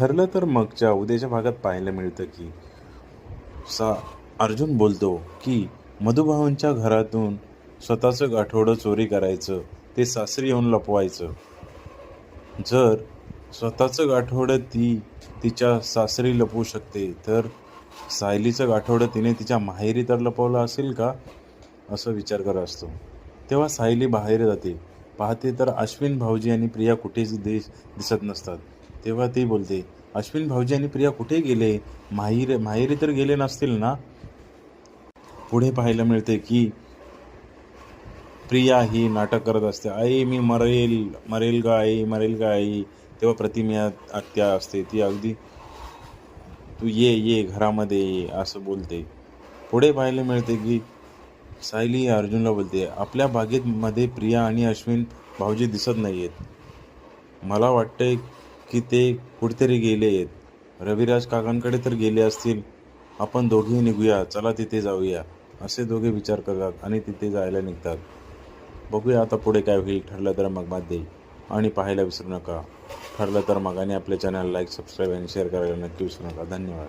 ठरलं तर मगच्या उद्याच्या भागात पाहायला मिळतं की सा अर्जुन बोलतो की मधुभावांच्या घरातून स्वतःचं गाठोडं चोरी करायचं ते सासरी येऊन लपवायचं. जर स्वतःचं गाठोडं ती तिच्या सासरी लपवू शकते तर सायलीचं गाठोडं तिने तिच्या माहेरी तर लपवलं असेल का? असं विचार करत असतो. तेव्हा सायली बाहेर जाते. पाहते तर अश्विन भाऊजी आणि प्रिया कुठेच देश दिसत नसतात. तेव्हा ती बोलते अश्विन भाऊजी आणि प्रिया कुठे गेले? माहीर माहेरी तर गेले नसतील ना? पुढे पाहायला मिळते की प्रिया ही नाटक करत असते. आई मी मरेल मरेल का आई मरेल का आई? तेव्हा प्रतिमा आत्या असते. ती अगदी तू ये ये घरामध्ये ये असं बोलते. पुढे पाहायला मिळते की सायली अर्जुनला बोलते आपल्या बागेमध्ये प्रिया आणि अश्विन भाऊजी दिसत नाही आहेत मला वाटतंय की ते कुठेतरी गेले आहेत. रविराज काकांकडे तर गेले असतील. आपण दोघेही निघूया. चला तिथे जाऊया. असे दोघे विचार करतात आणि तिथे जायला निघतात. बघूया आता पुढे काय होईल. ठरलं तर मग मध्ये आणि पाहायला विसरू नका. ठरलं तर मग आणि आपल्या चॅनल लाईक सबस्क्राईब आणि शेअर करायला नक्की विसरू नका. धन्यवाद.